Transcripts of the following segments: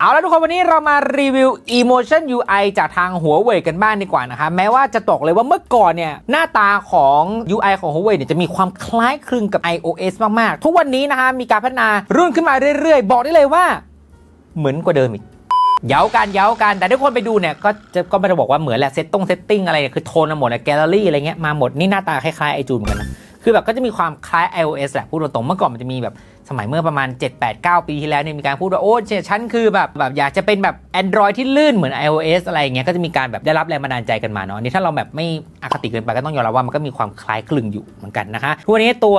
เอาละทุกคนวันนี้เรามารีวิว Emotion UI จากทางหัวเว่ยกันบ้างดีกว่านะคะแม้ว่าจะตกเลยว่าเมื่อก่อนเนี่ย หน้าตาของ UI ของหัวเว่ยเนี่ยจะมีความคล้ายคลึงกับ iOS มาก ๆ ทุกวันนี้นะคะมีการพัฒนารุ่นขึ้นมาเรื่อย ๆ บอกได้เลยว่า เหมือนกว่าเดิมอีกเย้ากันเย้ากัน แต่ทุกคนไปดูเนี่ย ก็จะก็ไม่ได้บอกว่าเหมือนแหละเซตตรงเซตติ้งอะไรเนี่ยคือโทนมาหมดแกลเลอรี่อะไรเงี้ยมาหมดนี่หน้าตาคล้ายๆไอจูนเหมือนกันนะ คือแบบก็จะมีความคล้าย iOS แหละพูดตรงๆเมื่อก่อนมันจะมีแบบสมัยเมื่อประมาณ 7 8 9 ปีที่แล้วเนี่ยมีการพูดว่า โอ้เจฉันคือแบบแบบอยากจะเป็นแบบ Android ที่ลื่นเหมือน iOS อะไรอย่างเงี้ยก็จะมีการแบบได้รับแรงบันดาลใจกันมาเนาะนนี่ถ้าเราแบบไม่อคติเกินไปก็ต้องยอมรับว่ามันก็มีความคล้ายคลึงอยู่เหมือนกันนะคะทุกวันนี้ตัว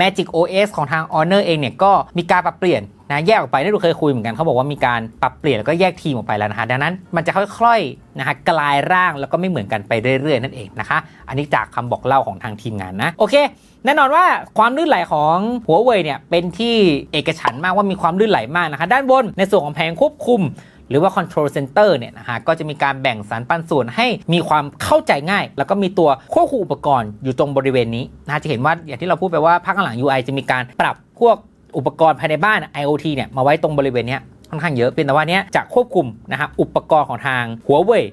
Magic OS ของทาง Honor เองเนี่ยก็มีการปรับเปลี่ยนนะแยกออกไปได้ดูเคยคุยเหมือนกันเขาบอกว่ามีการปรับเปลี่ยนแล้วก็แยกทีมออกไปแล้วนะคะดังนั้นมันจะค่อยๆนะคะกลายร่างแล้วก็ไม่เหมือนกันไปเรื่อยๆ นั่นเองนะคะ อันนี้จากคำบอกเล่าของทางทีมงานนะโอเค แน่นอนว่าความลื่นไหลของหัวเว่ยเนี่ยเป็นที่เอกฉันมากว่ามีความลื่นไหลมากนะคะ ด้านบนในส่วนของแผงควบคุม หรือว่า control center เนี่ยนะฮะก็จะมีการแบ่งสารปันส่วนให้มีความเข้าใจง่าย แล้วก็มีตัวควบคุมอุปกรณ์อยู่ตรงบริเวณนี้นะฮะจะเห็นว่าอย่างที่เราพูดไปว่าภาคหลัง UI จะมีการปรับพวกอุปกรณ์ภายในบ้าน IoT เนี่ยมาไว้ตรงบริเวณนี้ค่อนข้างเยอะเป็นแต่ว่าเนี้ยจะควบคุมนะฮะอุปกรณ์ของทางหัวเว่ย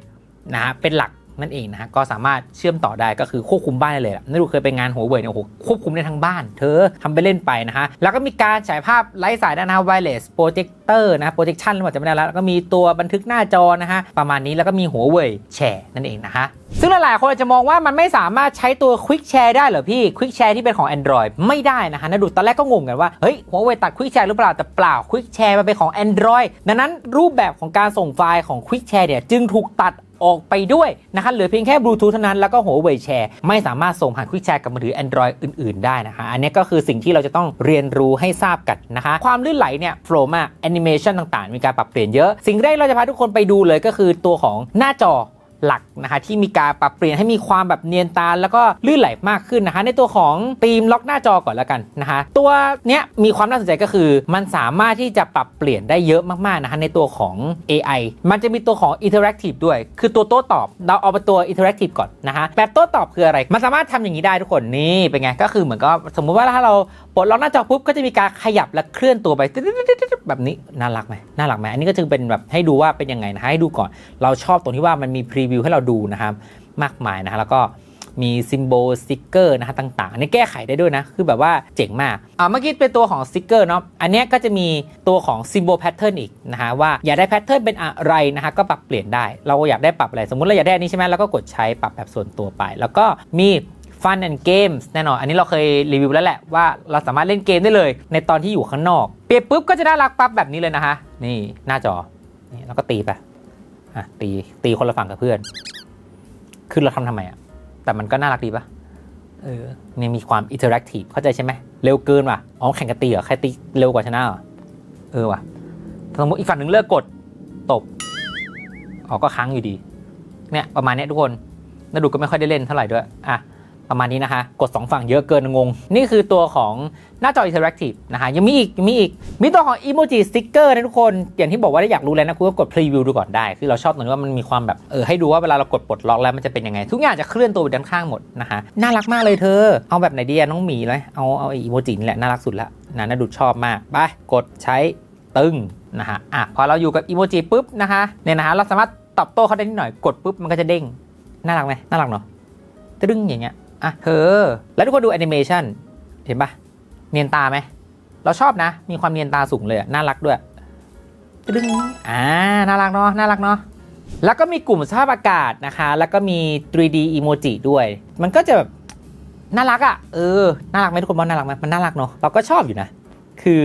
นะฮะเป็นหลัก นั่นเองนะฮะก็สามารถเชื่อมต่อได้ก็คือควบคุมบ้านได้เลยล่ะนี่ดูเคยไปงานหัวเว่ยเนี่ยโอ้โหควบคุมได้ทั้งบ้าน เธอทำไปเล่นไปนะฮะแล้วก็มีการฉายภาพไร้สายด้านหน้า wireless projector นะ projection หรือเปล่าจำไม่ได้แล้วแล้วก็มีตัวบันทึกหน้าจอนะฮะประมาณนี้แล้วก็มีหัวเว่ยแชร์นั่นเองนะฮะซึ่งหลายๆคนอาจจะมองว่ามันไม่สามารถใช้ตัว quick share ได้เหรอพี่ quick share ที่เป็นของ Android ไม่ได้นะฮะนะดูตอนแรกก็งงกันว่าเฮ้ยหัวเว่ยตัด quick share หรือเปล่าแต่เปล่า quick share มันเป็นของ Android ดังนั้นรูปแบบของการส่งไฟล์ของ quick share เนี่ยจึงถูกตัด ออกไปด้วยนะคะเหลือเพียงแค่บลูทูธเท่านั้นแล้วก็หัวเว่ยแชร์ไม่สามารถส่งผ่านควิกแชร์กับมือถือ Android อื่น ๆ ได้นะคะ อันนี้ก็คือสิ่งที่เราจะต้องเรียนรู้ให้ทราบกันนะคะ ความลื่นไหลเนี่ยโฟล์มาแอนิเมชันต่างๆ มีการปรับเปลี่ยนเยอะ สิ่งแรกเราจะพาทุกคนไปดูเลยก็คือตัวของหน้าจอ หลักนะคะที่มีการปรับเปลี่ยนให้มีความแบบเนียนตาแล้วก็ลื่นไหลมากขึ้นนะคะ ในตัวของธีมล็อกหน้าจอก่อนแล้วกันนะคะตัวเนี้ยมีความน่าสนใจก็คือ มันสามารถที่จะปรับเปลี่ยนได้เยอะมากๆนะคะในตัวของ AI มันจะมีตัวของ Interactive ด้วย คือตัวโต้ตอบ เราเอาไปตัว Interactive ก่อนนะคะแบบโต้ตอบคืออะไร มันสามารถทำอย่างนี้ได้ทุกคนนี่เป็นไงก็คือเหมือนก็สมมุติว่าถ้าเรา ปลดล็อกหน้าจอปุ๊บก็จะมีการขยับและเคลื่อนตัวไปแบบนี้น่ารักไหมน่ารักไหมอันนี้ก็จะเป็นแบบให้ดูว่าเป็นยังไงนะให้ดูก่อน เราชอบตรงที่ว่ามันมีพรีวิวให้เราดูนะครับมากมายนะฮะแล้วก็มีซิมโบลสติกเกอร์นะฮะต่างๆ อันนี้แก้ไขได้ด้วยนะ คือแบบว่าเจ๋งมากอ่าเมื่อกี้เป็นตัวของสติกเกอร์เนาะอันนี้ก็จะมีตัวของซิมโบลแพทเทิร์นอีกนะฮะว่าอยากได้แพทเทิร์นเป็นอะไรนะฮะก็ปรับเปลี่ยนได้ เราอยากได้ปรับอะไร สมมติเราอยากได้อันนี้ใช่ไหมเราก็กดใช้ปรับแบบส่วนตัวไป แล้วก็มี Fun and Games แน่นอน อันนี้เราเคยรีวิวแล้วแหละว่าเราสามารถเล่นเกมได้เลย ในตอนที่อยู่ข้างนอก เปียบปุ๊บก็จะน่ารักปั๊บแบบนี้เลยนะคะ นี่หน้าจอ นี่แล้วก็ตีไปอะตีตีคนละฝั่งกับเพื่อน คือเราทำทำไมอะ แต่มันก็น่ารักดีปะเออเนี่ยมีความอินเทอร์แอคทีฟเข้าใจใช่ไหม เร็วเกินว่ะ อ๋อแข่งกันตีเหรอ ใครตีเร็วกว่าชนะเหรอ เออว่ะสมมติอีกฝั่งหนึ่งเลิกกดตบอ๋อก็ค้างอยู่ดี เนี่ยประมาณเนี้ยทุกคนน่าดูก็ไม่ค่อยได้เล่นเท่าไหร่ด้วย อะ ประมาณนี้นะคะ กด 2 ฝั่งเยอะเกินงง นี่คือตัวของหน้าจออินเทอร์แอคทีฟนะคะยังมีอีกยังมีอีก มีตัวของอีโมจิสติกเกอร์นะทุกคน อย่างที่บอกว่าถ้าอยากรู้แล้วนะคุณก็กดพรีวิวดูก่อนได้ คือเราชอบตรงที่ว่ามันมีความแบบเออให้ดูว่าเวลาเรากดปลดล็อกแล้วมันจะเป็นยังไง ทุกอย่างจะเคลื่อนตัวไปด้านข้างหมดนะคะน่ารักมากเลยเธอ เอาแบบไหนดีอะน้องหมีเลยเอาเอาไออีโมจินี่แหละน่ารักสุดละนะน่าดูชอบมากไปกดใช้ตึ้งนะฮะอะพอเราอยู่กับอีโมจิปุ๊บนะคะเนี่ยนะฮะเราสามารถตอบโต้เขาได้นิดหน่อยกดปุ๊บมันก็จะเด้งน่ารักไหมน่ารักเนาะตึ้งอย่างเงี้ย อะเธอ แล้วทุกคนดูแอนิเมชันเห็นปะเนียนตาไหม เราชอบนะ มีความเนียนตาสูงเลยน่ารักด้วยดึงอ่า น่ารักเนาะ น่ารักเนาะ แล้วก็มีกลุ่มสภาพอากาศนะคะ แล้วก็มี 3D emoji ด้วย มันก็จะแบบน่ารักอะ่ะ เออ น่ารักไหมทุกคนว่าน่ารักไหมมันน่ารักเนาะ เราก็ชอบอยู่นะ คือ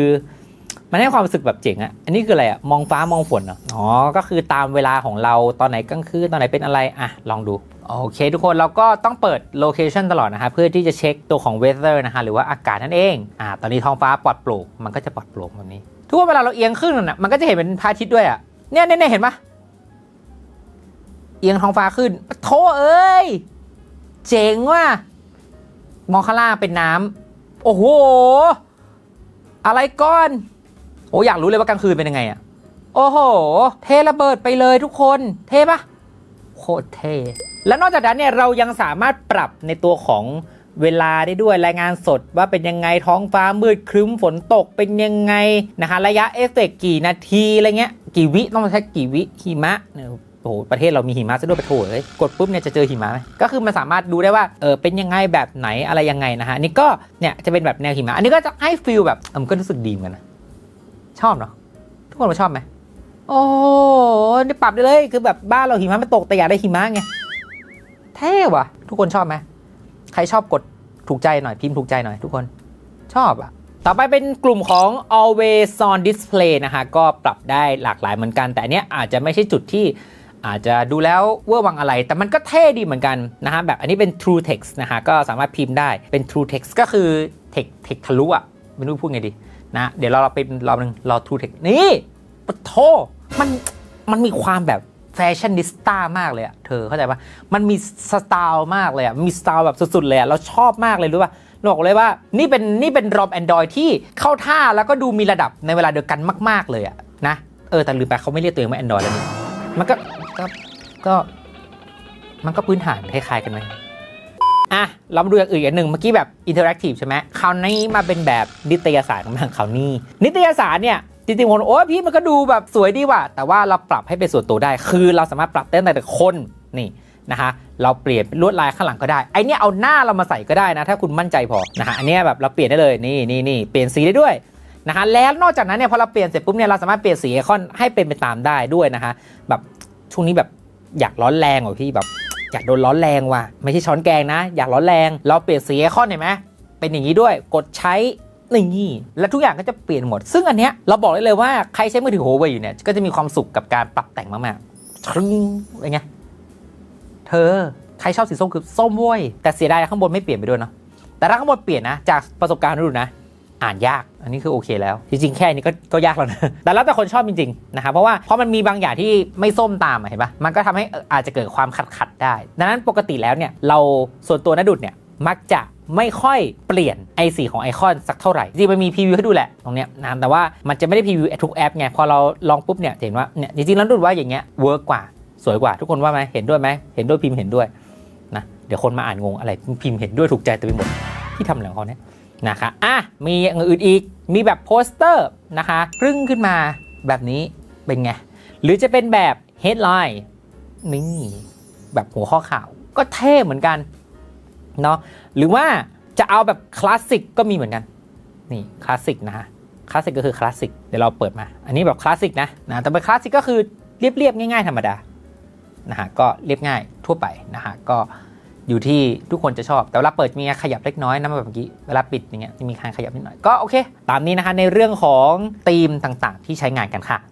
มันให้ความรู้สึกแบบเจ๋งอะอันนี้คืออะไรอะมองฟ้ามองฝนเหรออ๋อ ก็คือตามเวลาของเราตอนไหนกลางคืนตอนไหนเป็นอะไร อะ ลองดู โอเค ทุกคนเราก็ต้องเปิดโลเคชันตลอดนะคะเพื่อที่จะเช็คตัวของ weather นะคะหรือว่าอากาศนั่นเองอ่าตอนนี้ท้องฟ้าปลอดโปร่งมันก็จะปลอดโปร่งแบบนี้ ทุกคนเวลาเราเอียงขึ้นน่ะมันก็จะเห็นเป็นพระอาทิตย์ด้วยอะเนี่ยเนี่ยเนี่ยเห็นปะเอียงท้องฟ้าขึ้นโธ่เอ้ยเจ๋งว่ะมองข้างล่างเป็นน้ำโอ้โห อะไรก้อน โอ้อยากรู้เลยว่ากลางคืนเป็นยังไงอะโอ้โห เทระเบิดไปเลยทุกคน เทปะโคตรเท และนอกจากนั้นเนี่ยเรายังสามารถปรับในตัวของเวลาได้ด้วยรายงานสดว่าเป็นยังไงท้องฟ้ามืดครึ้มฝนตกเป็นยังไงนะคะระยะเอฟเฟกกี่นาทีอะไรเงี้ยกี่วิต้องใช้กี่วิหิมะเนี่ยโอ้โหประเทศเรามีหิมะซะด้วยไปโถเอ้ยกดปุ๊บเนี่ยจะเจอหิมะไหมก็คือมันสามารถดูได้ว่าเออเป็นยังไงแบบไหนอะไรยังไงนะฮะนี่ก็เนี่ยจะเป็นแบบแนวหิมะอันนี้ก็จะให้ฟิลแบบมันก็รู้สึกดีเหมือนกันนะชอบเนาะทุกคนมาชอบไหมโอ้นี่ปรับได้เลยคือแบบบ้านเราหิมะไม่ตกแต่อยากได้หิมะไง ท่ว่ะ ทุกคนชอบไหมใครชอบกดถูกใจหน่อยพิมพ์ถูกใจหน่อยทุกคนชอบอะต่อไปเป็นกลุ่มของ always on display นะฮะ ก็ปรับได้หลากหลายเหมือนกัน แต่อันเนี้ยอาจจะไม่ใช่จุดที่อาจจะดูแล้วเวอร์วังอะไร แต่มันก็เท่ดีเหมือนกันนะฮะ แบบอันนี้เป็น true text นะฮะ ก็สามารถพิมพ์ได้เป็น true text ก็คือ text text ทะลุอะไม่รู้พูดไงดีนะเดี๋ยวเราเราไปรอบนึงรอ true text นี่ปะโทมันมันมีความแบบ แฟชั่นนิสต้ามากเลยอะเธอเข้าใจปะมันมีสไตล์มากเลยอะมีสไตล์แบบสุดๆเลยอะเราชอบมากเลยรู้ปะบอกเลยว่านี่เป็นนี่เป็นรอม Android ที่เข้าท่าแล้วก็ดูมีระดับในเวลาเดียวกันมาก ๆ เลยอะนะเออแต่ลืมไปเขาไม่เรียกตัวเองว่า Android แล้วนี่มันก็ก็ก็มันก็พื้นฐานคล้ายๆกันไหมอะเรามาดูอย่างอื่นอย่างหนึ่งเมื่อกี้แบบอินเทอร์แอคทีฟใช่ไหมคราวนี้มาเป็นแบบนิตยสารของทางเขาวนี่นิตยสารเนี่ย จริงๆคนโอ้พี่มันก็ดูแบบสวยดีว่ะแต่ว่าเราปรับให้เป็นส่วนตัวได้ คือเราสามารถปรับได้แต่คนนี่นะคะเราเปลี่ยนลวดลายข้างหลังก็ได้ไอเนี้ยเอาหน้าเรามาใส่ก็ได้นะ ถ้าคุณมั่นใจพอนะฮะอันเนี้ยแบบเราเปลี่ยนได้เลยนี่นี่นี่เปลี่ยนสีได้ด้วยนะคะแล้วนอกจากนั้นเนี่ยพอเราเปลี่ยนเสร็จปุ๊บเนี่ยเราสามารถเปลี่ยนสีไอคอนให้เป็นไปตามได้ด้วยนะคะแบบช่วงนี้แบบอยากร้อนแรงว่ะพี่แบบอยากโดนร้อนแรงว่ะไม่ใช่ช้อนแกงนะ อยากร้อนแรง เราเปลี่ยนสีไอคอนเห็นไหมเป็นอย่างนี้ด้วยกดใช้ นี่แล้วทุกอย่างก็จะเปลี่ยนหมด ซึ่งอันเนี้ยเราบอกได้เลยว่าใครใช้มือถือ Huawei อยู่เนี่ยก็จะมีความสุขกับการปรับแต่งมากๆทริงอะไรเงี้ยเธอใครชอบสีส้มคือส้มเว้ยแต่เสียดายข้างบนไม่เปลี่ยนไปด้วยเนาะแต่ถ้าข้างบนเปลี่ยนนะจากประสบการณ์ดูนะอ่านยาก อันนี้คือโอเคแล้ว จริงๆ แค่นี้ก็ก็ยากแล้วนะ แต่แล้วแต่คนชอบจริงๆ นะครับ เพราะว่าเพราะมันมีบางอย่างที่ไม่ส้มตามเห็นปะมันก็ทำให้อ่าจจะเกิดความขัดขัดได้ ดังนั้นปกติแล้วเนี่ยเราส่วนตัวนะดุดเนี่ยมักจะ ไม่ค่อยเปลี่ยนไอสีของไอคอนสักเท่าไหร่จริงมันมีพรีวิวให้ดูแหละตรงเนี้ยนะแต่ว่ามันจะไม่ได้พรีวิวทุกแอปไงพอเราลองปุ๊บเนี่ยเห็นว่าเนี่ยจริงๆแล้วดุดว่าอย่างเงี้ยเวิร์กกว่าสวยกว่าทุกคนว่าไหมเห็นด้วยไหมเห็นด้วยพิมพ์เห็นด้วยนะเดี๋ยวคนมาอ่านงงอะไรพิมพ์เห็นด้วยถูกใจเต็มไปหมดที่ทำอะไรของเขาเนี่ยนะคะอะมีอย่างอื่นอีกมีแบบโปสเตอร์นะคะพรึ่งขึ้นมาแบบนี้เป็นไงหรือจะเป็นแบบ headline นี่แบบหัวข้อข่าวก็เท่เหมือนกัน เนาะหรือว่าจะเอาแบบคลาสสิกก็มีเหมือนกัน นี่คลาสสิกนะฮะคลาสสิกก็คือคลาสสิกเดี๋ยวเราเปิดมา อันนี้แบบคลาสสิกนะนะแต่เป็นคลาสสิกก็คือเรียบๆง่าย ๆ ธรรมดานะฮะก็เรียบง่ายทั่วไปนะฮะก็อยู่ที่ทุกคนจะชอบ แต่เวลาเปิดมีขยับเล็กน้อยนะแบบเมื่อกี้เวลาปิดอย่างเงี้ยมีการขยับนิดหน่อยก็โอเค ตามนี้นะคะในเรื่องของธีมต่างๆ ที่ใช้งานกันค่ะ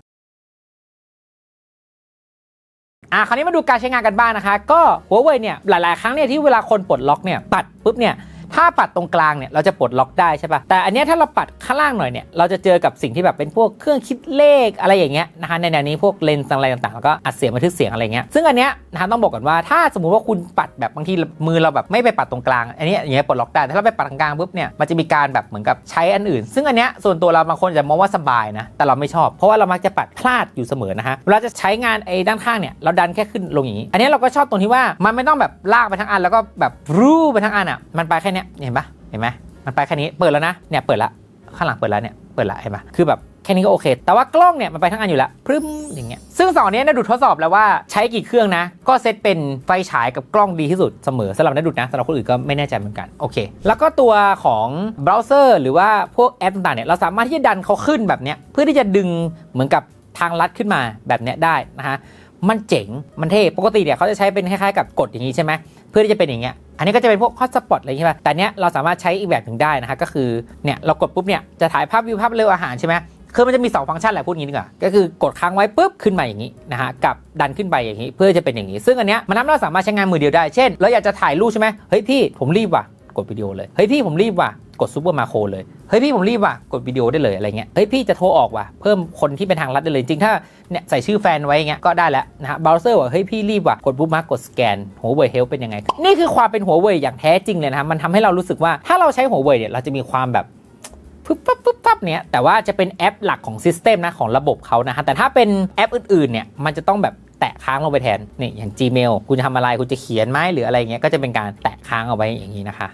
อะคราวนี้มาดูการใช้งานกันบ้างนะคะ ก็หัวเว่ยเนี่ยหลาย ๆ ครั้งเนี่ยที่เวลาคนปลดล็อกเนี่ยปัดปุ๊บเนี่ย ถ้าปัดตรงกลางเนี่ยเราจะปลดล็อกได้ใช่ปะแต่อันนี้ถ้าเราปัดข้างล่างหน่อยเนี่ยเราจะเจอกับสิ่งที่แบบเป็นพวกเครื่องคิดเลขอะไรอย่างเงี้ยนะคะในแนวนี้พวกเลนส์อะไรต่างๆแล้วก็อัดเสียงบันทึกเสียงอะไรเงี้ยซึ่งอันเนี้ยนะคะต้องบอกก่อนว่าถ้าสมมุติว่าคุณปัดแบบบางทีมือเราแบบไม่ไปปัดตรงกลาง อันนี้อย่างเงี้ยปลดล็อกได้แต่ถ้าเราไปปัดตรงกลางปุ๊บเนี่ยมันจะมีการแบบเหมือนกับใช้อันอื่น ซึ่งอันเนี้ยส่วนตัวเราบางคนจะมองว่าสบายนะแต่เราไม่ชอบ เพราะว่าเรามักจะปัดพลาดอยู่เสมอนะฮะเวลาจะใช้งานไอ้ด้านข้างเนี่ยเราดันแค่ขึ้นลงอย่างนี้ อันนี้เราก็ชอบตรงที่ว่ามันไม่ต้องแบบลากไปทั้งอันแล้วก็แบบรูไปทั้งอันอะมันไปแค่เนี้ยเห็นปะเห็นไหมมันไปแค่นี้เปิดแล้วนะเนี่ยเปิดละข้างหลังเปิดแล้วเนี่ยเปิดละเห็นปะคือแบบแค่นี้ก็โอเค แต่ว่ากล้องเนี่ยมันไปทั้งอันอยู่แล้วพรึ้มอย่างเงี้ย ซึ่งสองนเนี้ยนาดูทดสอบแล้วว่าใช้กี่เครื่องนะ ก็เซตเป็นไฟฉายกับกล้องดีที่สุดเสมอสำหรับนาดูนะสำหรับคนอื่นก็ไม่แน่ใจเหมือนกัน โอเค แล้วก็ตัวของเบราว์เซอร์หรือว่าพวกแอปต่างๆเนี่ยเราสามารถที่จะดันเขาขึ้นแบบเนี้ยเพื่อที่จะดึงเหมือนกับทางลัดขึ้นมาแบบเนี้ยได้นะฮะ มันเจ๋ง มันเท่ ปกติเนี่ยเขาจะใช้เป็นคล้ายๆกับกดอย่างนี้ใช่ไหมเพื่อที่จะเป็นอย่างเงี้ย อันนี้ก็จะเป็นพวกฮอตสปอตอะไรอย่างเงี้ยแต่เนี้ยเราสามารถใช้อีกแบบหนึ่งได้นะฮะก็คือเนี่ยเรากดปุ๊บเนี่ยจะถ่ายภาพวิวภาพเร็วอาหารใช่ไหมคือมันจะมี 2 ฟังก์ชันแหละพูดงนี้ดีกว่าก็คือกดค้างไว้ปุ๊บขึ้นมาอย่างนี้นะฮะกับดันขึ้นไปอย่างนี้เพื่อจะเป็นอย่างนี้ ซึ่งอันเนี้ยมันทำให้เราสามารถใช้งานมือเดียวได้เช่นเราอยากจะถ่ายรูปใช่ไหมเฮ้ยพี่ผมรีบว่ะกดวิดีโอเลยเฮ้ยพี่ผมรีบว่ะ กดซูเปอร์มาโครเลย เฮ้ยพี่ผมรีบว่ะ กดวิดีโอได้เลยอะไรเงี้ย เฮ้ยพี่จะโทรออกว่ะ เพิ่มคนที่เป็นทางลัดได้เลย จริงถ้าเนี่ยใส่ชื่อแฟนไว้เงี้ยก็ได้แล้วนะฮะเบราว์เซอร์ว่าเฮ้ยพี่รีบว่ะ กดบุ๊มาร์กกดสแกนหัวเว่ยเฮลเป็นยังไง นี่คือความเป็นหัวเว่ยอย่างแท้จริงเลยนะมันทำให้เรารู้สึกว่าถ้าเราใช้หัวเว่ยเนี่ยเราจะมีความแบบปึ๊บปั๊บปึ๊บปั๊บเนี่ยแต่ว่าจะเป็นแอปหลักของซิสเต็มนะของระบบเขานะฮะแต่ถ้าเป็นแอปอื่นๆเนี่ยมันจะต้องแบบแตะค้างลงไปแทนนี่อย่าง Gmail คุณจะทำอะไรคุณจะเขียนไหมหรืออะไรเงี้ยก็จะเป็นการแตะค้างเอาไว้อย่างนี้นะคะ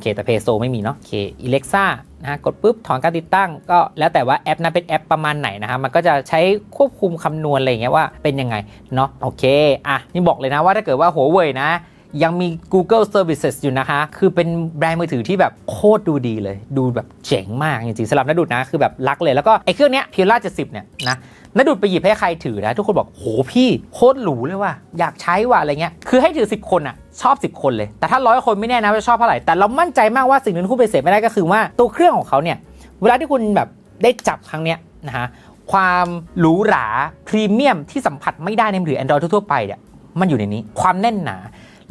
เคแต่ Play Store ไม่มีเนาะโอเค Alexa นะฮะกดปุ๊บถอนการติดตั้ง ก็แล้วแต่ว่าแอปนั้นเป็นแอปประมาณไหนนะฮะมันก็จะใช้ควบคุมคำนวณอะไรอย่างเงี้ยว่าเป็นยังไงเนาะโอเคอะนี่บอกเลยนะว่าถ้าเกิดว่าหัวเว่ยนะยังมี Google Services อยู่นะคะ คือเป็นแบรนด์มือถือที่แบบโคตรดูดีเลย ดูแบบเจ๋งมากจริงๆสำหรับนัดดุดนะ คือแบบรักเลย แล้วก็ไอ้เครื่องเนี้ยพิล่า70เนี่ยนะนัดดุดไปหยิบให้ใครถือนะ ทุกคนบอกโหพี่โคตรหรูเลยว่ะ อยากใช้ว่ะอะไรเงี้ย คือให้ถือ 10 คนอะ ชอบ 10 คนเลย แต่ถ้าร้อยคนไม่แน่นะว่าจะชอบเท่าไหร่ แต่เรามั่นใจมากว่าสิ่งหนึ่งที่คุณไปฏิเสธไม่ได้ก็คือว่าตัวเครื่องของเขาเนี่ย เวลาที่คุณแบบได้จับครั้งเนี้ยนะฮะ ความหรูหราพรีเมียมที่สัมผัสไม่ได้ในมือถือ Android ทั่วๆไปเนี่ย มันอยู่ในนี้ ความแน่นหนา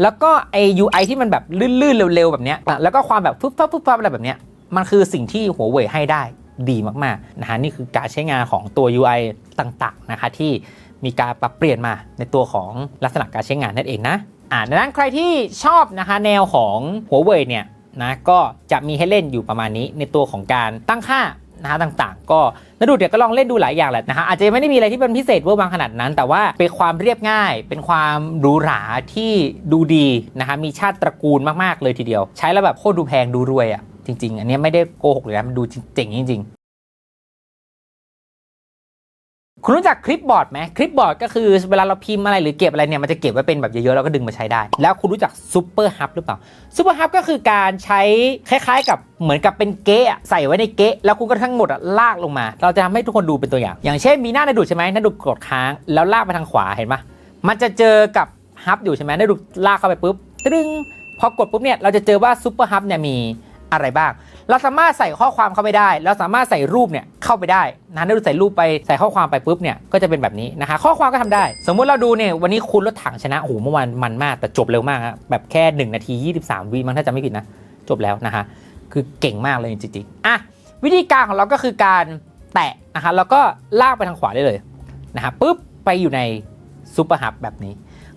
แล้วก็ไอ UI ที่มันแบบลื่นๆเร็วๆแบบเนี้ย แล้วก็ความแบบฟึบฟับฟึบฟับอะไรแบบเนี้ย มันคือสิ่งที่หัวเว่ยให้ได้ดีมากๆนะฮะ นี่คือการใช้งานของตัว UI ต่างๆนะคะที่มีการปรับเปลี่ยนมาในตัวของลักษณะการใช้งานนั่นเองนะ อ่าดังนั้นใครที่ชอบนะคะแนวของหัวเว่ยเนี่ยนะก็จะมีให้เล่นอยู่ประมาณนี้ในตัวของการตั้งค่านะฮะต่างๆ ก็นดูเดี๋ยวก็ลองเล่นดูหลายอย่างแหละนะฮะอาจจะไม่ได้มีอะไรที่เป็นพิเศษเวอร์บางขนาดนั้น แต่ว่าเป็นความเรียบง่าย เป็นความหรูหราที่ดูดีนะฮะมีชาติตระกูลมากๆเลยทีเดียว ใช้แล้วแบบโคตรดูแพงดูรวยอะ่ะจริง ๆ อันนี้ไม่ได้โกหกเลยนะมันดูเจ๋งจริง คุณรู้จักคลิปบอร์ดไหมคลิปบอร์ดก็คือเวลาเราพิมพ์อะไรหรือเก็บอะไรเนี่ยมันจะเก็บไว้เป็นแบบเยอะๆแล้วก็ดึงมาใช้ได้ แล้วคุณรู้จักซูเปอร์ฮับหรือเปล่าซูเปอร์ฮับก็คือการใช้คล้ายๆ กับเหมือนกับเป็นเก๊ะใส่ไว้ในเก๊ะแล้วคุณก็ทั้งหมดอะลากลงมา เราจะทำให้ทุกคนดูเป็นตัวอย่าง อย่างเช่นมีหน้าในดูดใช่ไหมหน้าดูดกดค้างแล้วลากไปทางขวาเห็นปะมันจะเจอกับฮับอยู่ใช่ไหมหน้าดูดลากเข้าไปปุ๊บตึ้งพอกดปุ๊บเนี่ยเราจะเจอว่าซูเปอร์ฮับเนี่ยมี อะไรบ้าง เราสามารถใส่ข้อความเข้าไปได้ เราสามารถใส่รูปเนี่ยเข้าไปได้นะถ้าเราใส่รูปไปใส่ข้อความไปปุ๊บเนี่ยก็จะเป็นแบบนี้นะคะข้อความก็ทำได้ สมมุติเราดูเนี่ยวันนี้คุณรถถังชนะโอ้โหเมื่อวานมันมากแต่จบเร็วมากครแบบแค่ 1 นาที 23วิมั้งถ้าจำไม่ผิดนะจบแล้วนะคะคือเก่งมากเลยจริงๆอะวิธีการของเราก็คือการแตะนะคะแล้วก็ลากไปทางขวาได้เลยนะคะปุ๊บไปอยู่ในซูเปอร์ฮับแบบนี้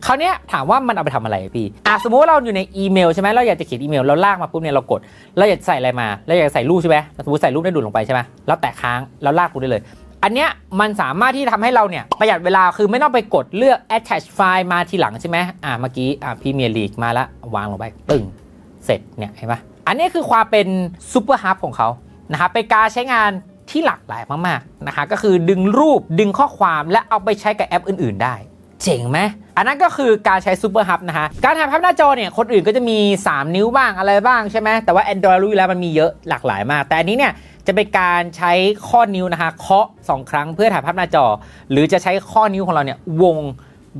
คราวนี้ถามว่ามันเอาไปทำอะไรพี่อะสมมติว่าเราอยู่ในอีเมลใช่ไหมเราอยากจะเขียนอีเมลเราลากมาปุ๊บเนี่ยเรากดเราอยากจะใส่อะไรมาเราอยากจะใส่รูปใช่ไหมสมมติใส่รูปได้ดูดลงไปใช่ไหมแล้วแตะค้างแล้วลากรูปได้เลย อันเนี้ยมันสามารถที่ทำให้เราเนี่ยประหยัดเวลาคือไม่ต้องไปกดเลือก attach file มาทีหลังใช่ไหมอะเมื่อกี้อะพรีเมียร์ลีกมาละวางลงไปปึ้งเสร็จเนี่ยเห็นปะอันนี้คือความเป็นซูเปอร์ฮับของเขานะครับเป็นการใช้งานที่หลากหลายมากๆนะคะก็คือดึงรูปดึงข้อความและเอาไปใช้กับแอปอื่น ๆ ได้ เจ๋งไหมอันนั้นก็คือการใช้ซูเปอร์ฮับนะฮะ การถ่ายภาพหน้าจอเนี่ย คนอื่นก็จะมี 3 นิ้วบ้างอะไรบ้างใช่ไหมแต่ว่า Android รู้อยู่แล้วมันมีเยอะหลากหลายมาก แต่อันนี้เนี่ยจะเป็นการใช้ข้อนิ้วนะคะเคาะ 2 ครั้งเพื่อถ่ายภาพหน้าจอ หรือจะใช้ข้อนิ้วของเราเนี่ยวง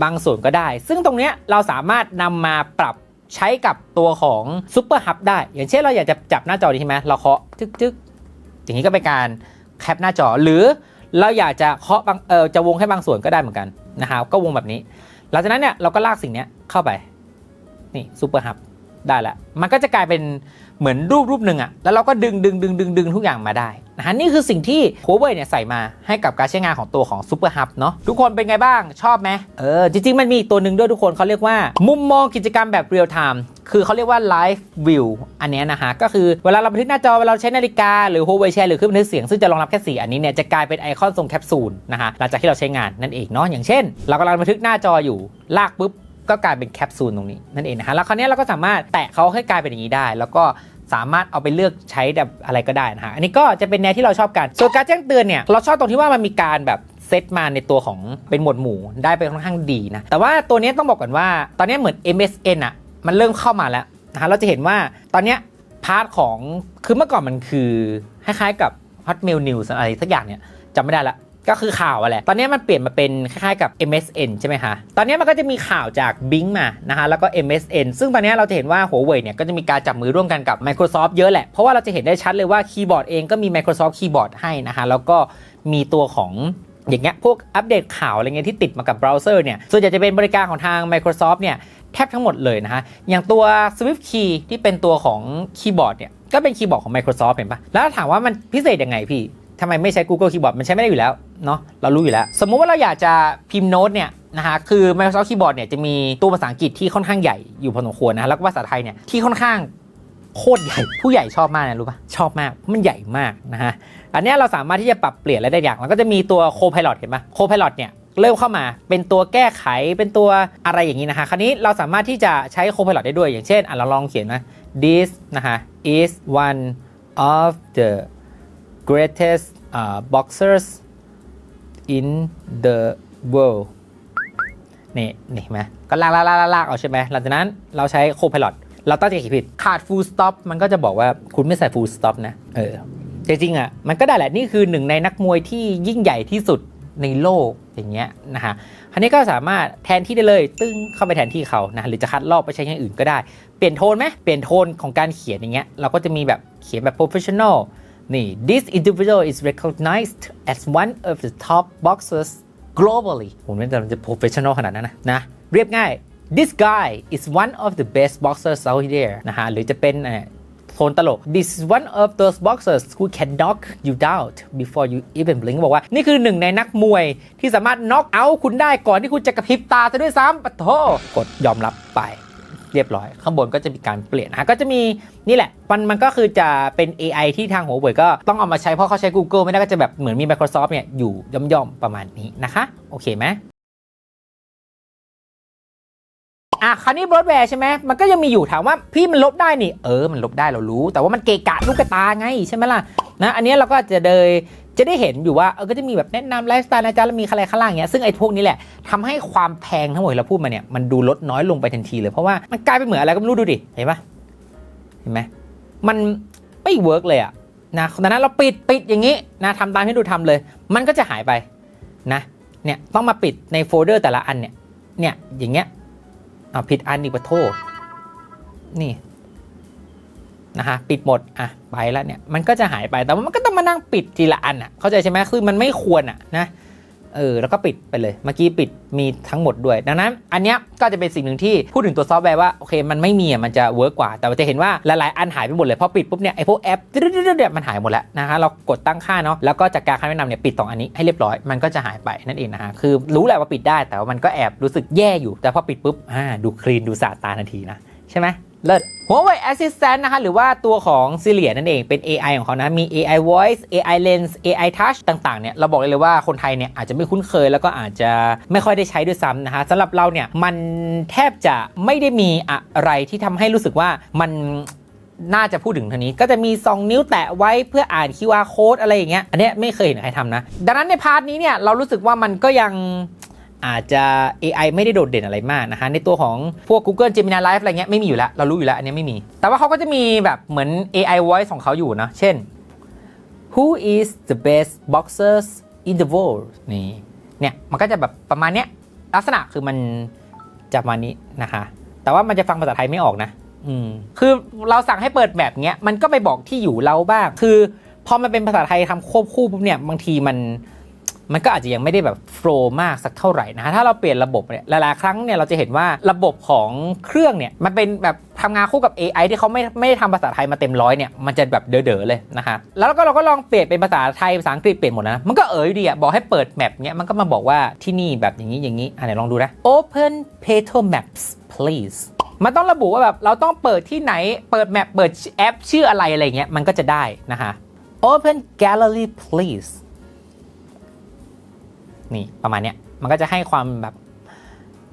บางส่วนก็ได้ ซึ่งตรงเนี้ยเราสามารถนำมาปรับใช้กับตัวของซูเปอร์ฮับได้ อย่างเช่นเราอยากจะจับหน้าจอดีใช่ไหมเราเคาะจึ๊กๆอย่างนี้ก็เป็นการแคปหน้าจอหรือ เราอยากจะเคาะบางเออจะวงให้บางส่วนก็ได้เหมือนกันนะครับก็วงแบบนี้ หลังจากนั้นเนี่ยเราก็ลากสิ่งนี้เข้าไปนี่ซูเปอร์ฮับได้แล้วมันก็จะกลายเป็น เหมือนรูปรูปหนึ่งอะแล้วเราก็ดึงดึงดึงดึงดึงทุกอย่างมาได้นะฮะนี่คือสิ่งที่ Huawei เนี่ยใส่มาให้กับการใช้งานของตัวของ Super Hub เนาะทุกคนเป็นไงบ้างชอบไหมเออจริง ๆ มันมีอีกตัวหนึ่งด้วยทุกคนเขาเรียกว่า มุมมองกิจกรรมแบบเรียลไทม์คือเขาเรียกว่า Live View อันนี้นะฮะก็คือเวลาเราบันทึกหน้าจอเวลาเราใช้นาฬิกาหรือ Huawei Share หรือเครื่องบันทึกเสียงซึ่งจะรองรับแค่4อันนี้เนี่ยจะกลายเป็นไอคอนทรงแคปซูลนะฮะหลังจากที่เราใช้งานนั่นเองเนาะอย่างเช่น เรากำลังบันทึกหน้าจออยู่ลากปุ๊บ ก็กลายเป็นแคปซูลตรงนี้นั่นเองนะฮะแล้วคราวนี้เราก็สามารถแตะเขาให้กลายเป็นอย่างนี้ได้ แล้วก็สามารถเอาไปเลือกใช้แบบอะไรก็ได้นะฮะอันนี้ก็จะเป็นแนวที่เราชอบกันส่วนการแจ้งเตือนเนี่ยเราชอบตรงที่ว่ามันมีการแบบเซตมาในตัวของเป็นหมวดหมู่ได้ไปค่อนข้างดีนะแต่ว่าตัวนี้ต้องบอกก่อนว่า ตอนนี้เหมือน MSN อะมันเริ่มเข้ามาแล้วนะฮะเราจะเห็นว่าตอนนี้พาร์ทของคือเมื่อก่อนมันคือคล้ายๆกับ Hotmail News อะไรสักอย่างเนี่ยจำไม่ได้ละ ก็คือข่าวอะแหละ ตอนนี้มันเปลี่ยนมาเป็นคล้ายๆกับ MSN ใช่ไหมคะ ตอนนี้มันก็จะมีข่าวจาก Bing มานะฮะแล้วก็ MSN ซึ่งตอนนี้เราจะเห็นว่า Huawei เนี่ยก็จะมีการจับมือร่วมกันกับ Microsoft เยอะแหละ เพราะว่าเราจะเห็นได้ชัดเลยว่าคีย์บอร์ดเองก็มี Microsoft คีย์บอร์ดให้นะคะ แล้วก็มีตัวของอย่างเงี้ยพวกอัปเดตข่าวอะไรเงี้ยที่ติดมากับเบราว์เซอร์เนี่ย ส่วนใหญ่จะเป็นบริการของทาง Microsoft เนี่ยแทบทั้งหมดเลยนะฮะ อย่างตัว Swift Key ที่เป็นตัวของคีย์บอร์ดเนี่ยก็เป็นคีย์บอร์ดของ Microsoft เห็นปะแล้วถามว่ามันพิเศษยังไงพี่ ทำไมไม่ใช้ Google Keyboard มันใช้ไม่ได้อยู่แล้วเนาะเรารู้อยู่แล้ว สมมุติว่าเราอยากจะพิมพ์โน้ตเนี่ยนะฮะคือ Microsoft Keyboard เนี่ยจะมีตัวภาษาอังกฤษที่ค่อนข้างใหญ่อยู่พอสมควรนะฮะแล้วก็ภาษาไทยเนี่ยที่ค่อนข้างโคตรใหญ่ผู้ใหญ่ชอบมากนะรู้ปะชอบมากมันใหญ่มากนะฮะอันนี้เราสามารถที่จะปรับเปลี่ยนอะไรได้อย่างแล้วก็จะมีตัว Co-Pilot เห็นปะ Co-Pilot เนี่ยเริ่มเข้ามาเป็นตัวแก้ไขเป็นตัวอะไรอย่างนี้นะคะคราวนี้เราสามารถที่จะใช้ Co-Pilot ได้ด้วยอย่างเช่นอะเราลองเขียนนะ this นะฮะ is one of the greatest uh, boxers in the world นี่นี่ไหมก็ลากลากลากลากเอาใช่ไหมหลังจากนั้นเราใช้ Copilot เราตั้งใจเขียนผิด ขาด full stop มันก็จะบอกว่าคุณไม่ใส่ full stop นะ เออจริงๆอะมันก็ได้แหละ นี่คือหนึ่งในนักมวยที่ยิ่งใหญ่ที่สุดในโลกอย่างเงี้ยนะฮะอันนี้ก็สามารถแทนที่ได้เลย ตึ้งเข้าไปแทนที่เขานะหรือจะคัดลอกไปใช้อย่างอื่นก็ได้ เปลี่ยนโทนไหมเปลี่ยนโทนของการเขียนอย่างเงี้ยเราก็จะมีแบบเขียนแบบ professional นี่ this individual is recognized as one of the top boxers globally ผมไม่จำจะ professional ขนาดนั้นนะนะ เรียบง่าย this guy is one of the best boxers out there นะฮะ หรือจะเป็นเอ่อโทนตลก this is one of those boxers who can knock you down before you even blink บอกว่า นี่คือหนึ่งในนักมวยที่สามารถ knock out คุณได้ก่อนที่คุณจะกระพริบตาซะด้วยซ้ำปะโทกดยอมรับไป เรียบร้อย ข้างบนก็จะมีการเปลี่ยนนะก็จะมีนี่แหละ มันมันก็คือจะเป็น AI ที่ทางหัวเว่ยก็ต้องเอามาใช้เพราะเขาใช้ Google ไม่ได้ก็จะแบบเหมือนมี Microsoft เนี่ยอยู่ย่อมๆประมาณนี้นะคะ โอเคไหมอะคราวนี้บรอดแวร์ใช่ไหมมันก็ยังมีอยู่ถามว่าพี่มันลบได้นี่ เออ มันลบได้เรารู้ แต่ว่ามันเกะกะลูกกระตาไงใช่ไหมล่ะนะอันนี้เราก็จะเดย จะได้เห็นอยู่ว่าเออก็จะมีแบบแนะนำไลฟ์สไตล์นะจ๊ะแล้วมีอะไรข้างล่างเงี้ยซึ่งไอ้พวกนี้แหละทำให้ความแพงทั้งหมดที่เราพูดมาเนี่ยมันดูลดน้อยลงไปทันทีเลยเพราะว่ามันกลายเป็นเหมือนอะไรก็ไม่รู้ดูดิเห็นปะเห็นไหมมันไม่เวิร์กเลยอะนะดังนั้นเราปิดปิดอย่างนี้นะทำตามที่ดูทำเลย มันก็จะหายไปนะเนี่ยต้องมาปิดในโฟลเดอร์แต่ละอันเนี่ยเนี่ยอย่างเงี้ยเอาผิดอันอีกปะโทษนี่ นะฮะปิดหมดอะไปแล้วเนี่ยมันก็จะหายไปแต่ว่ามันก็ต้องมานั่งปิดทีละอันอะเข้าใจใช่ไหมคือมันไม่ควรอะนะเออแล้วก็ปิดไปเลย เมื่อกี้ปิดมีทั้งหมดด้วย ดังนั้น อันเนี้ยก็จะเป็นสิ่งหนึ่งที่พูดถึงตัวซอฟต์แวร์ว่าโอเคมันไม่มีอะมันจะเวิร์กกว่า แต่จะเห็นว่าหลายๆอันหายไปหมดเลยพอปิดปุ๊บเนี่ยไอพวกแอปเดี๋ยมันหายหมดแล้วนะฮะเรากดตั้งค่าเนาะแล้วก็จากการคำแนะนำเนี่ยปิดสองอันนี้ให้เรียบร้อยมันก็จะหายไปนั่นเองนะฮะคือรู้แหละว่าปิดได้แต่ว่ามันก็แอบรู้สึกแย่อยู่ แต่พอปิดปุ๊บอ่าดูคลีนดูสะอาดตาทันทีนะใช่ไหม เลิศ Huawei Assistant นะคะหรือว่าตัวของ Siri นั่นเองเป็น AI ของเขานะ มี AI Voice AI Lens AI Touch ต่างๆเนี่ยเราบอกเลยเลยว่าคนไทยเนี่ยอาจจะไม่คุ้นเคยแล้วก็อาจจะไม่ค่อยได้ใช้ด้วยซ้ำนะคะสำหรับเราเนี่ยมันแทบจะไม่ได้มีอะไรที่ทำให้รู้สึกว่ามันน่าจะพูดถึงทานี้ก็จะมี 2 นิ้วแตะไว้เพื่ออ่าน QR code อะไรอย่างเงี้ยอันเนี้ยไม่เคยเห็นใครทำนะ ดังนั้นในพาร์ทนี้เนี่ยเรารู้สึกว่ามันก็ยัง อาจจะ AI ไม่ได้โดดเด่นอะไรมากนะคะในตัวของพวก Google Gemini Live อะไรเงี้ยไม่มีอยู่แล้ว เรารู้อยู่แล้ว อันนี้ไม่มี แต่ว่าเขาก็จะมีแบบเหมือน AI voice ของเขาอยู่นะ เช่น Who is the best boxers in the world นี่เนี่ย มันก็จะแบบประมาณเนี้ยลักษณะคือมันจะมานี้นะคะ แต่ว่ามันจะฟังภาษาไทยไม่ออกนะ อืม คือเราสั่งให้เปิดแบบเนี้ย มันก็ไปบอกที่อยู่เราบ้าง คือพอมันเป็นภาษาไทยทำควบคู่ปุ๊บเนี่ย บางทีมัน มันก็อาจจะยังไม่ได้แบบโฟล์มากสักเท่าไหร่นะฮะถ้าเราเปลี่ยนระบบเนี่ยหลายๆครั้งเนี่ยเราจะเห็นว่าระบบของเครื่องเนี่ยมันเป็นแบบทำงานคู่กับ AI ที่เขาไม่ไม่ได้ทำภาษาไทยมาเต็มร้อยเนี่ยมันจะแบบเด๋อๆเลยนะฮะแล้วก็เราก็ลองเปลี่ยนเป็นภาษาไทยภาษาอังกฤษเปลี่ยนหมดนะมันก็เอ๋ยดีอะบอกให้เปิดแมปเนี้ยมันก็มาบอกว่าที่นี่แบบอย่างนี้อย่างนี้อะไหนลองดูนะ Open Peto Maps please มันต้องระบุว่าแบบเราต้องเปิดที่ไหน เปิดแมป เปิดแอปชื่ออะไรอะไรเงี้ย มันก็จะได้นะคะ Open Gallery please นี่ประมาณเนี้ยมันก็จะให้ความแบบ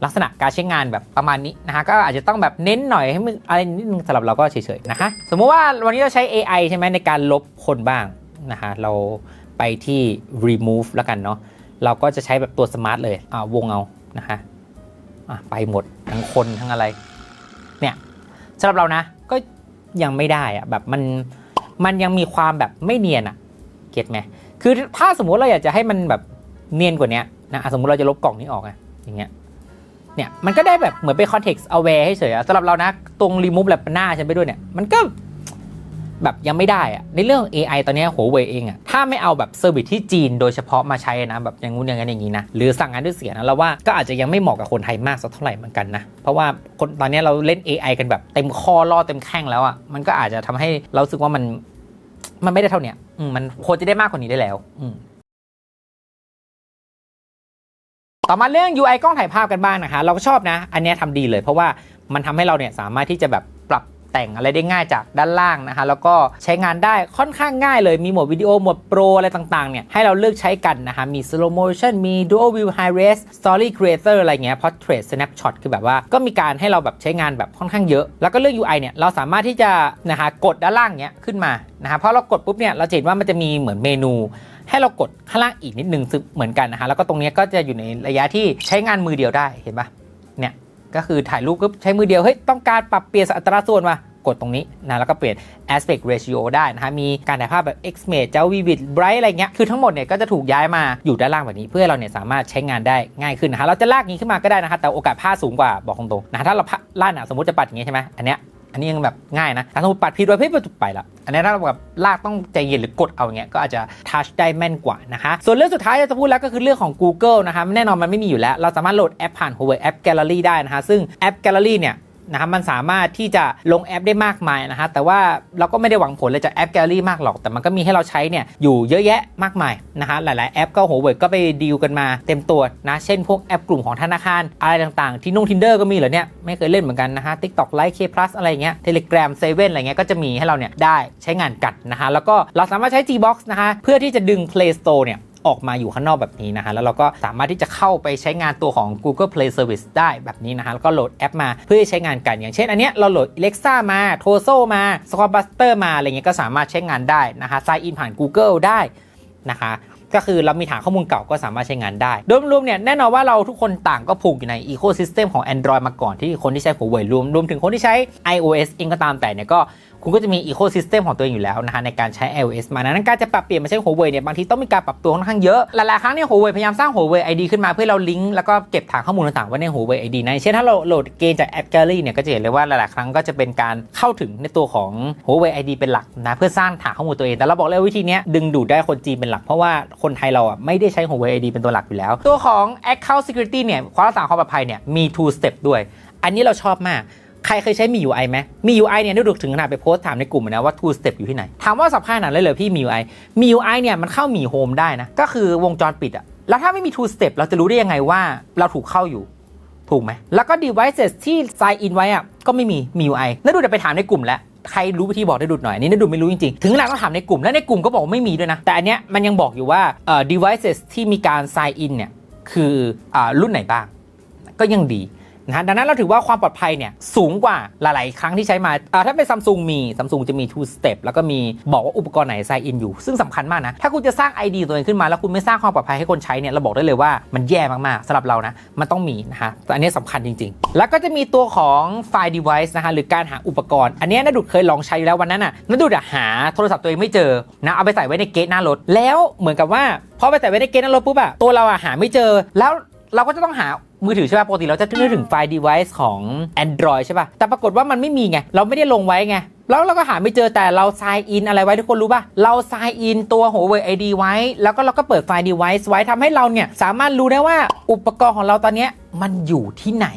ลักษณะการใช้งานแบบประมาณนี้นะฮะก็อาจจะต้องแบบเน้นหน่อยให้มันอะไรนิดนึงสำหรับเราก็เฉยๆนะคะสมมุติว่าวันนี้เราใช้ AI ใช่ไหมในการลบคนบ้างนะฮะเราไปที่ remove แล้วกันเนาะเราก็จะใช้แบบตัว smart เลยอ่าวงเอานะคะอะไปหมดทั้งคนทั้งอะไรเนี่ยสำหรับเรานะก็ยังไม่ได้อะแบบมันมันยังมีความแบบไม่เนียนอะเก็ตไหมคือถ้าสมมุติเราอยากจะให้มันแบบ เนียนกว่านี้นะสมมติเราจะลบกล่องนี้ออกไงอย่างเงี้ยเนี่ยมันก็ได้แบบเหมือนเป็น context aware ให้เฉยอะสำหรับเรานะตรง remove แลบหน้าฉันไปด้วยเนี่ยมันก็แบบยังไม่ได้อะในเรื่อง AI ตอนนี้หัวเว่ยเองอะถ้าไม่เอาแบบเซอร์วิสที่จีนโดยเฉพาะมาใช้นะแบบอย่างงู้นอย่างนั้นอย่างนี้นะหรือสั่งงานด้วยเสียงนะเราว่าก็อาจจะยังไม่เหมาะกับคนไทยมากสักเท่าไหร่เหมือนกันนะ เพราะว่าคนตอนนี้เราเล่น AI กันแบบเต็มข้อล่อเต็มแข้งแล้วอะมันก็อาจจะทำให้เราสึกว่ามันมันไม่ได้เท่าเนี้ยอืมมันควรจะได้มากกว่านี้ได้แล้ว อื ต่อมาเรื่อง UI กล้องถ่ายภาพกันบ้างนะคะ เราก็ชอบนะ อันนี้ยทำดีเลย เพราะว่ามันทำให้เราเนี่ยสามารถที่จะแบบปรับแต่งอะไรได้ง่ายจากด้านล่างนะคะ แล้วก็ใช้งานได้ค่อนข้างง่ายเลยมีโหมดวิดีโอโหมดโปรอะไรต่างๆเนี่ยให้เราเลือกใช้กันนะคะ มี slow motion มี dual view high res story creator อะไรเงี้ย portrait snapshot คือแบบว่าก็มีการให้เราแบบใช้งานแบบค่อนข้างเยอะ แล้วก็เลือก UI เนี่ยเราสามารถที่จะนะคะกดด้านล่างเนี้ยขึ้นมานะคะเพราะเรากดปุ๊บเนี่ยเราจะเห็นว่ามันจะมีเหมือนเมนู ให้เรากดข้างล่างอีกนิดนึงซึ่งเหมือนกันนะคะแล้วก็ตรงนี้ก็จะอยู่ในระยะที่ใช้งานมือเดียวได้เห็นปะเนี่ยก็คือถ่ายรูปปุ๊บใช้มือเดียวเฮ้ยต้องการปรับเปลี่ยนอัตราส่วนมากดตรงนี้นะแล้วก็เปลี่ยน aspect ratio ได้นะฮะมีการถ่ายภาพแบบ X-Mate เจ้า Vivid Bright อะไรเงี้ยคือทั้งหมดเนี่ยก็จะถูกย้ายมาอยู่ด้านล่างแบบนี้เพื่อให้เราเนี่ยสามารถใช้งานได้ง่ายขึ้นนะฮะเราจะลากนี้ขึ้นมาก็ได้นะฮะแต่โอกาสพลาดสูงกว่าบอกตรงๆนะถ้าเราพลาดลาดอะสมมติจะปัดอย่างงี้ใช่ไหมอันเนี้ย อันนี้ยังแบบง่ายนะถ้าสมมติปัดผิดไว้เฮ้ยไปละอันนี้ถ้าเราแบบลากต้องใจเย็นหรือกดเอาอย่างเงี้ยก็อาจจะทัชได้แม่นกว่านะคะ ส่วนเรื่องสุดท้ายที่จะพูดแล้วก็คือเรื่องของ Google นะคะแน่นอนมันไม่มีอยู่แล้ว เราสามารถโหลดแอปผ่าน Huawei App Gallery ได้นะคะซึ่งแอป Gallery เนี่ย นะครับมันสามารถที่จะลงแอปได้มากมายนะฮะแต่ว่าเราก็ไม่ได้หวังผลเลยจากแอป Gallery มากหรอก แต่มันก็มีให้เราใช้เนี่ยอยู่เยอะแยะมากมายนะฮะหลาย ๆ แอปก็ Huawei ก็ไปดีลกันมาเต็มตัวนะเช่นพวกแอปกลุ่มของธนาคาร อะไรต่าง ๆ ที่นุ่ง Tinder ก็มีเหรอเนี่ยไม่เคยเล่นเหมือนกันนะฮะ TikTok Lite K Plus อะไรเงี้ย Telegram 7อะไรเงี้ยก็จะมีให้เราเนี่ยได้ใช้งานกันนะฮะแล้วก็เราสามารถใช้ Gbox นะฮะเพื่อที่จะดึง Play Store เนี่ย ออกมาอยู่ข้างนอกแบบนี้นะฮะแล้วเราก็สามารถที่จะเข้าไปใช้งานตัวของ Google Play Service ได้แบบนี้นะฮะแล้วก็โหลดแอปมาเพื่อใช้งานกันอย่างเช่นอันเนี้ยเราโหลด Alexa มา Tozo มา Squad Buster มาอะไรเงี้ยก็สามารถใช้งานได้นะคะ Sign in ผ่าน Google ได้นะคะก็คือเรามีฐานข้อมูลเก่าก็สามารถใช้งานได้ โดยรวมเนี่ยแน่นอนว่าเราทุกคนต่างก็ผูกอยู่ในอีโค y ิสเต็มของ Android มาก่อนที่คนที่ใช้ Huawei รวมรวมถึงคนที่ใช้ iOS เองก็ตามแต่เนี่ยก็ คุณก็จะมีอีโค y ิสเต็มของตัวเองอยู่แล้วนะฮะในการใช้ iOS มาดังนั้นการจะปรับเปลี่ยนมาใช้ Huawei เนี่ยบางทีต้องมีการปรับตัวค่อนข้างเยอะหลายๆครั้งเนี่ย Huawei พยายามสร้าง Huawei ID ขึ้นมาเพื่อเราลิงก์แล้วก็เก็บฐานข้อมูลต่างๆไว้ใน Huawei ID นะเช่นถ้าเราโหลดเกณฑ์จากแอป Gallery เนี่ยก็จะเห็นเลยว่าหลายๆครั้งก็จะเป็นการเข้าถึงในตัวของ Huawei ID เป็นหลักนะเพื่อสร้างฐานข้อมูลตัวเองแต่เราบอกเลยว่าวิธีนี้ดึงดูดได้คนจีนเป็นหลักเพราะว่าคนไทยเราอะไม่ได้ใช้ Huawei ID เป็นตัวหลักอยู่แล้ว ตัวของ Account Security เนี่ยความรักษาความปลอดภัยเนี่ยมี two step ด้วย อันนี้เราชอบมาก ใครเคยใช้มี UI ไหมมี UI เนี่ยนึกดูถึงขนาดไปโพสต์ถามในกลุ่มนะว่า two step อยู่ที่ไหน ถามว่าสำคัญขนาดนั้นเลยเหรอพี่มี UI มี UI เนี่ยมันเข้ามี Home ได้นะ ก็คือวงจรปิดอะแล้วถ้าไม่มี two step เราจะรู้ได้ยังไงว่าเราถูกเข้าอยู่ถูกไหม แล้วก็ devices ที่ sign in ไว้อะก็ไม่มีมี UI แล้วดูจะไปถามในกลุ่มแล้วใครรู้วิธีบอกได้ดูหน่อยอันนี้นาดูไม่รู้จริงๆ ถึงขนาดต้องถามในกลุ่ม แล้วในกลุ่มก็บอกไม่มีด้วยนะ แต่อันเนี้ยมันยังบอกอยู่ว่าเอ่อ devices ที่มีการ sign in เนี่ยคืออ่ารุ่นไหนบ้าง ก็ยังดี นะดังนั้นเราถือว่าความปลอดภัยเนี่ยสูงกว่าหลายๆ ครั้งที่ใช้มาถ้าเป็นซัมซุงมีซัมซุงจะมี two step แล้วก็มีบอกว่าอุปกรณ์ไหน sign in อยู่ ซึ่งสำคัญมากนะ ถ้าคุณจะสร้าง ID ตัวเองขึ้นมา แล้วคุณไม่สร้างความปลอดภัยให้คนใช้เนี่ยเราบอกได้เลยว่ามันแย่มากๆสำหรับเรานะ มันต้องมีนะฮะแต่อันนี้สำคัญจริง ๆ แล้วก็จะมีตัวของไฟล์ device นะฮะหรือการหาอุปกรณ์ อันนี้นาดุดเคยลองใช้อยู่แล้ววันนั้นน่ะนาดุดหาโทรศัพท์ตัวเองไม่เจอนะเอาไปใส่ไว้ในเกตหน้ารถแล้วเหมือนกับว่าพอไปใส่ไว้ในเกตหน้ารถปุ๊บอะตัวเราอะหาไม่เจอแล้วเราก็จะต้องหา มือถือใช่ป่ะปกติเราจะนึกถึงไฟล์ device ของ Android ใช่ป่ะ แต่ปรากฏว่ามันไม่มีไง เราไม่ได้ลงไว้ไง แล้วเราก็หาไม่เจอแต่เรา sign in อะไรไว้ทุกคนรู้ป่ะ เรา sign in ตัว Huawei ID ไว้ แล้วก็เราก็เปิดไฟล์ device ไว้ทำให้เราเนี่ยสามารถรู้ได้ว่าอุปกรณ์ของเราตอนเนี้ยมันอยู่ที่ไหน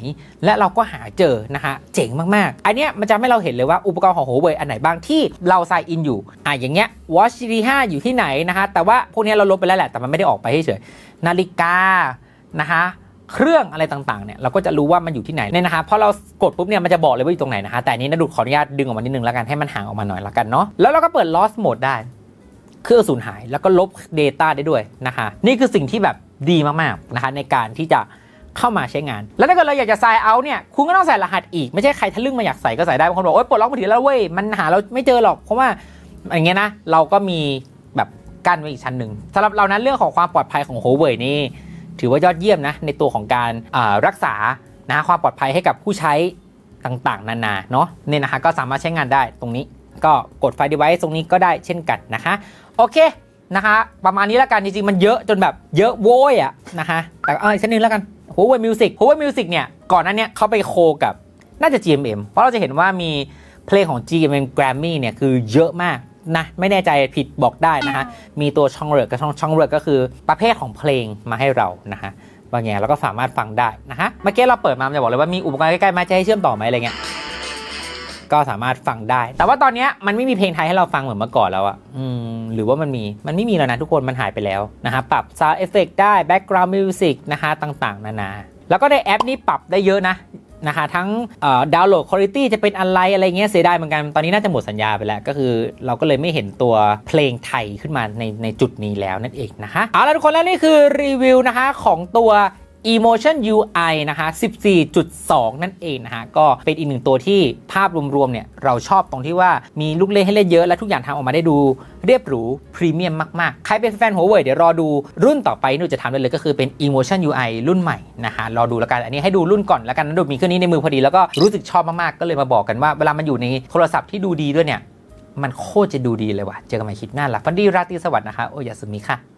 และเราก็หาเจอนะฮะเจ๋งมาก ๆ อันเนี้ยมันจะให้เราเห็นเลยว่าอุปกรณ์ของ Huawei อันไหนบ้างที่เรา sign in อยู่ อะอย่างเงี้ย Watch GT 5อยู่ที่ไหนนะฮะแต่ว่าพวกเนี้ยเราลบไปแล้วแหละ แต่มันไม่ได้ออกไปเฉยๆนาฬิกานะคะ เครื่องอะไรต่างๆเนี่ยเราก็จะรู้ว่ามันอยู่ที่ไหนเนี่ยนะคะพอเรากดปุ๊บเนี่ยมันจะบอกเลยว่าอยู่ตรงไหนนะคะแต่อันนี้นะดูขออนุญาตดึงออกมานิดนึงแล้วกันให้มันห่างออกมาหน่อยแล้วกันเนาะแล้วเราก็เปิด lost mode ได้ เครื่องสูญหายแล้วก็ลบ Data ได้ด้วยนะคะนี่คือสิ่งที่แบบดีมากๆนะคะในการที่จะเข้ามาใช้งาน แล้วถ้าเกิดเราอยากจะ sign out เนี่ย คุณก็ต้องใส่รหัสอีก ไม่ใช่ใครทะลึ่งมาอยากใส่ก็ใส่ได้ บางคนบอก โอ๊ยปลดล็อกมือถือแล้วเว้ย มันหาเราไม่เจอหรอก เพราะว่า อย่างเงี้ยนะ เราก็มีแบบกั้นไว้อีกชั้นหนึ่งสำหรับเรานั้นเรื่องของความปลอดภัยของ Huawei นี่ ถือว่ายอดเยี่ยมนะในตัวของการรักษานะความปลอดภัยให้กับผู้ใช้ต่างๆ นานาเนาะเนี่ยนะคะก็สามารถใช้งานได้ตรงนี้ ก็กดไฟล์ device ตรงนี้ก็ได้เช่นกันนะคะ โอเคนะคะประมาณนี้แล้วกันจริงๆ มันเยอะจนแบบเยอะโว้ยอะนะคะแต่เออีกชั้นหนึงแล้วกัน Huawei Music Huawei Music เนี่ยก่อนหนั้นเนี่ยเขาไปโคกับน่าจะ GMM เพราะเราจะเห็นว่ามีเพลงของ GMM Grammy เนี่ยคือเยอะมาก นะไม่แน่ใจผิดบอกได้นะคะมีตัวช่องเริกกับช่องช่องเริกก็คือประเภทของเพลงมาให้เรานะฮะบางอย่างเราก็สามารถฟังได้นะฮะเมื่อกี้เราเปิดมามันจะบอกเลยว่ามีอุปกรณ์ใกล้ๆมาจะให้เชื่อมต่อไหมอะไรเงี้ยก็สามารถฟังได้ แต่ว่าตอนเนี้ยมันไม่มีเพลงไทยให้เราฟังเหมือนเมื่อก่อนแล้วอะอืมหรือว่ามันมีมันไม่มีแล้วนะทุกคนมันหายไปแล้วนะฮะปรับ sound effect ได้ background music นะคะต่างๆ นานาแล้วก็ในแอปนี้ปรับได้เยอะนะ นะคะทั้งดาวน์โหลดคุณภาพจะเป็นอะไรอะไรเงี้ยเสียดายเหมือนกัน ตอนนี้น่าจะหมดสัญญาไปแล้ว ก็คือเราก็เลยไม่เห็นตัวเพลงไทยขึ้นมาในในจุดนี้แล้วนั่นเองนะคะเอาละทุกคนแล้วนี่คือรีวิวนะคะของตัว Emotion UI นะคะ 14.2 นั่นเองนะคะ ก็เป็นอีกหนึ่งตัวที่ภาพรวมๆ เนี่ย เราชอบตรงที่ว่ามีลูกเล่นให้เล่นเยอะ และทุกอย่างทำออกมาได้ดูเรียบหรู พรีเมียมมากๆ ใครเป็นแฟนหัวเว่ยเดี๋ยวรอดูรุ่นต่อไปหนูจะทำได้เลยก็คือเป็น Emotion UI รุ่นใหม่นะคะ รอดูแล้วกัน อันนี้ให้ดูรุ่นก่อนแล้วกันนะดูมีเครื่องนี้ในมือพอดีแล้วก็รู้สึกชอบมากๆ ก็เลยมาบอกกันว่าเวลามันอยู่ในโทรศัพท์ที่ดูดีด้วยเนี่ย มันโคตรจะดูดีเลยว่ะ เจอกันใหม่คลิปหน้าละฟันดีราตรีสวัสดิ์นะคะ โอยาสุมิค่ะ